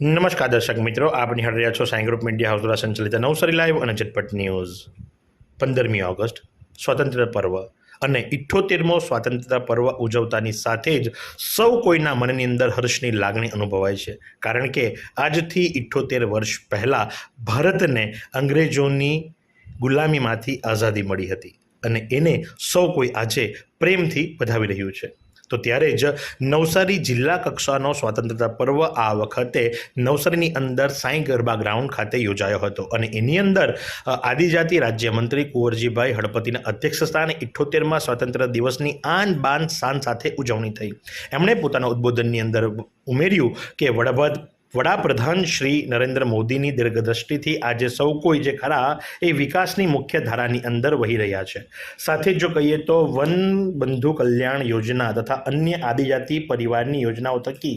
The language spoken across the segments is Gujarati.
નમસ્કાર દર્શક મિત્રો, આપ નિહાળ રહ્યા છો સાઈ ગ્રુપ મીડિયા હાઉસ દ્વારા સંચાલિત નવસારી લાઈવ અને ઝટપટ ન્યૂઝ. પંદરમી ઓગસ્ટ સ્વાતંત્ર્ય પર્વ અને ઇઠ્ઠોતેરમો સ્વાતંત્રતા પર્વ ઉજવતાની સાથે જ સૌ કોઈના મનની અંદર હર્ષની લાગણી અનુભવાય છે. કારણ કે આજથી ઇઠ્ઠોતેર વર્ષ પહેલાં ભારતને અંગ્રેજોની ગુલામીમાંથી આઝાદી મળી હતી અને એને સૌ કોઈ આજે પ્રેમથી વધાવી રહ્યું છે. તો ત્યારે જ નવસારી જિલ્લા કક્ષાનો સ્વાતંત્રતા પર્વ આ વખતે નવસારીની અંદર સાંઈ ગરબા ગ્રાઉન્ડ ખાતે યોજાયો હતો. અને એની અંદર આદિજાતિ રાજ્યમંત્રી કુંવરજીભાઈ હળપતિના અધ્યક્ષ સ્થાને ઇઠ્ઠોતેરમાં સ્વતંત્ર દિવસની આન બાન શાન સાથે ઉજવણી થઈ. એમણે પોતાના ઉદ્બોધનની અંદર ઉમેર્યું કે વડાપ્રધાન વડાપ્રધાન શ્રી નરેન્દ્ર મોદીની દીર્ઘદ્રષ્ટિથી આજે સૌ કોઈ જે ખરા એ વિકાસની મુખ્ય ધારાની અંદર વહી રહ્યા છે. સાથે જો કહીએ તો વન બંધુ કલ્યાણ યોજના તથા અન્ય આદિજાતિ પરિવારની યોજનાઓ થકી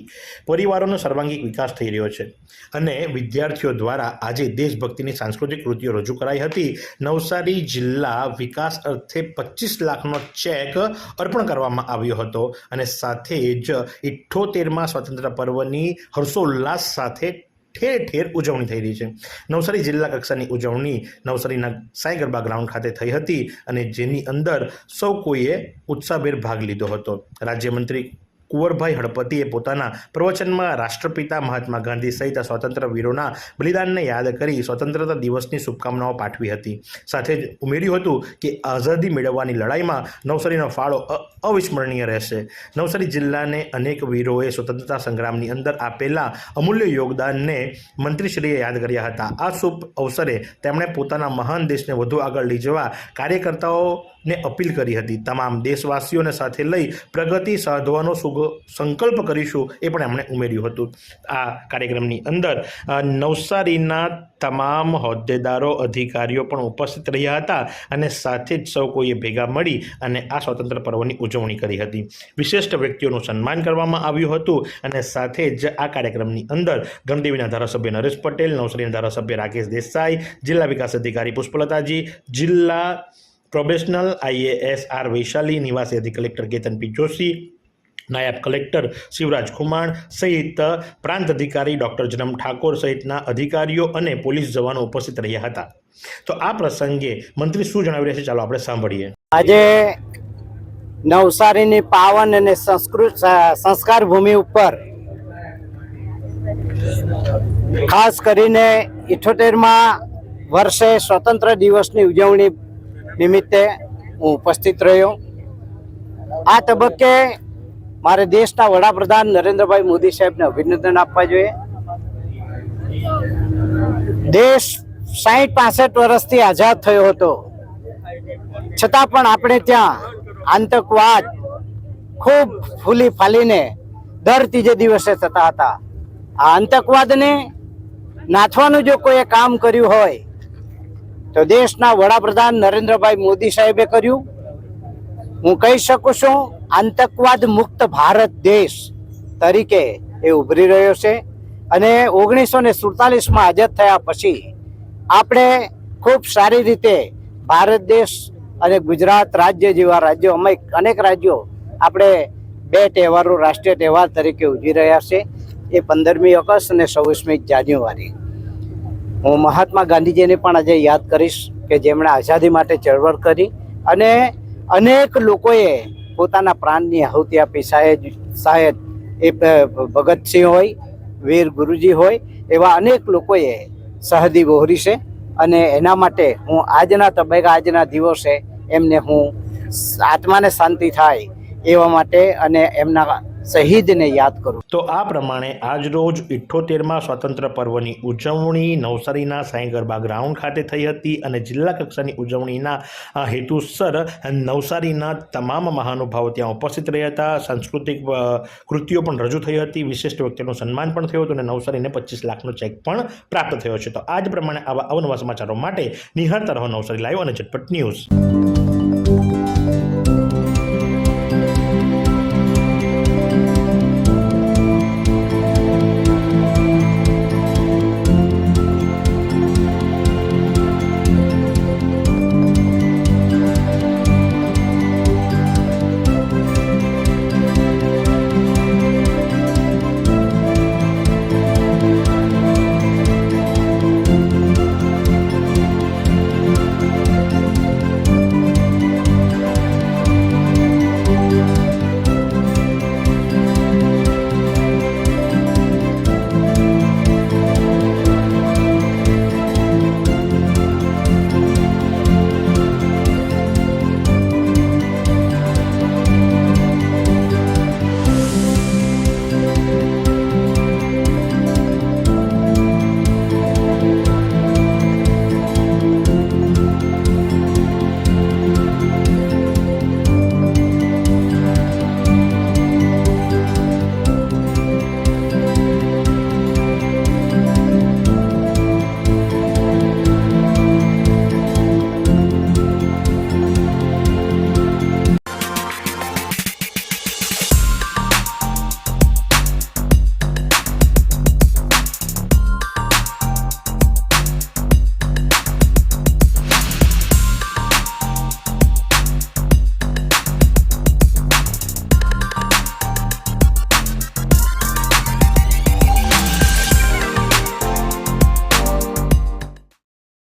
પરિવારોનો સર્વાંગીક વિકાસ થઈ રહ્યો છે અને વિદ્યાર્થીઓ દ્વારા આજે દેશભક્તિની સાંસ્કૃતિક કૃતિઓ રજૂ કરાઈ હતી. નવસારી જિલ્લા વિકાસ અર્થે પચીસ લાખનો ચેક અર્પણ કરવામાં આવ્યો હતો અને સાથે જ ઇઠ્ઠોતેરમાં સ્વતંત્ર પર્વની હર્ષોલ્લાસ સાથે ઠેર ઠેર ઉજવણી થઈ રહી છે. નવસારી જિલ્લા કક્ષાની ઉજવણી નવસારીના સાંઈ ગરબા ગ્રાઉન્ડ ખાતે થઈ હતી અને જેની અંદર સૌ કોઈએ ઉત્સાહભેર ભાગ લીધો હતો. રાજ્યમંત્રી કુંવરભાઈ હળપતિએ પોતાના પ્રવચનમાં રાષ્ટ્રપિતા મહાત્મા ગાંધી સહિત સ્વતંત્ર વીરોના બલિદાનને યાદ કરી સ્વતંત્રતા દિવસની શુભકામનાઓ પાઠવી હતી. સાથે જ ઉમેર્યું હતું કે આઝાદી મેળવવાની લડાઈમાં નવસારીનો ફાળો અવિસ્મરણીય રહેશે. નવસારી જિલ્લાને અનેક વીરોએ સ્વતંત્રતા સંગ્રામની અંદર આપેલા અમૂલ્ય યોગદાનને મંત્રીશ્રીએ યાદ કર્યા હતા. આ શુભ અવસરે તેમણે પોતાના મહાન દેશને વધુ આગળ લઈ જવા કાર્યકર્તાઓને અપીલ કરી હતી. તમામ દેશવાસીઓને સાથે લઈ પ્રગતિ સાધવાનો સુગ સંકલ્પ કરીશું એ પણ એમણે ઉમેર્યું હતું. આ કાર્યક્રમની અંદર નવસારીના તમામ હોદ્દેદારો, અધિકારીઓ પણ ઉપસ્થિત રહ્યા હતા અને સાથે જ સૌ કોઈએ ભેગા મળી અને આ સ્વતંત્ર પર્વની ઉજવણી કરી હતી. વિશિષ્ટ વ્યક્તિઓનું સન્માન કરવામાં આવ્યું હતું અને સાથે જ આ કાર્યક્રમની અંદર ગણદેવીના ધારાસભ્ય નરેશ પટેલ, નવસારીના ધારાસભ્ય રાકેશ દેસાઈ, જિલ્લા વિકાસ અધિકારી પુષ્પલતાજી, જિલ્લા પ્રોબેશનલ આઈએએસ આર વૈશાલી, નિવાસી અધિક કલેક્ટર કેતન પી જોશી નાયબ કલેક્ટર શિવરાજ ખુમાણ સહિત પ્રાંત અધિકારી ડૉક્ટર જનમ ઠાકોર સહિતના અધિકારીઓ અને પોલીસ જવાનો ઉપસ્થિત રહ્યા હતા. તો આ પ્રસંગે મંત્રી શું જણાવી રહ્યા છે? ચાલો આપણે સાંભળીએ. આજે નવસારીની પાવન અને સંસ્કૃત સંસ્કાર ભૂમિ ઉપર ખાસ કરીને ઇઠોતેરમાં વર્ષે સ્વતંત્ર દિવસની ઉજવણી નિમિત્તે હું ઉપસ્થિત રહ્યો. આ તબક્કે મારે દેશના વડાપ્રધાન નરેન્દ્રભાઈ મોદી સાહેબને અભિનંદન આપવા જોઈએ. દેશ સાહીઠ પાસઠ વર્ષથી આઝાદ થયો હતો. છતાં પણ આપણે ત્યાં આતંકવાદ ખૂબ ફૂલી ફાલીને દર ત્રીજે દિવસે થતા હતા. આ આતંકવાદને નાથવાનું જો કોઈએ કામ કર્યું હોય, તો દેશના વડાપ્રધાન નરેન્દ્રભાઈ મોદી સાહેબે કર્યું. હું કહી શકું છું, આતંકવાદ મુક્ત ભારત દેશ તરીકે એ ઉભરી રહ્યો છે અને ઓગણીસો ને સુડતાલીસમાં આઝાદ થયા પછી આપણે ખૂબ સારી રીતે ભારત દેશ અને ગુજરાત રાજ્ય જેવા રાજ્યો અમે અનેક રાજ્યો આપણે બે તહેવારો, રાષ્ટ્રીય તહેવાર તરીકે ઉજવી રહ્યા છે. એ પંદરમી ઓગસ્ટ અને છવ્વીસમી જાન્યુઆરી. હું મહાત્મા ગાંધીજીને પણ આજે યાદ કરીશ કે જેમણે આઝાદી માટે ચળવળ કરી અને અનેક લોકોએ પોતાના પ્રાણની આહુતિ આપી. સાહેબ સાહેબ, એ ભગતસિંહ હોય, વીર ગુરુજી હોય, એવા અનેક લોકોએ સહદી વહોરી છે અને એના માટે હું આજના તબક્કા આજના દિવસે એમને હું આત્માને શાંતિ થાય એવા માટે અને એમના શહીદને યાદ કરું. તો આ પ્રમાણે આજરોજ ઇઠ્ઠોતેરમાં સ્વતંત્ર પર્વની ઉજવણી નવસારીના સાંઈગરબા ગ્રાઉન્ડ ખાતે થઈ હતી અને જિલ્લા કક્ષાની ઉજવણીના હેતુસર નવસારીના તમામ મહાનુભાવો ત્યાં ઉપસ્થિત રહ્યા હતા. સાંસ્કૃતિક કૃતિઓ પણ રજૂ થઈ હતી. વિશિષ્ટ વ્યક્તિનું સન્માન પણ થયું હતું અને નવસારીને પચીસ લાખનો ચેક પણ પ્રાપ્ત થયો છે. તો આ જ પ્રમાણે આવા અવનવા સમાચારો માટે નિહાળતા રહો નવસારી લાઈવ અને ઝટપટ ન્યૂઝ.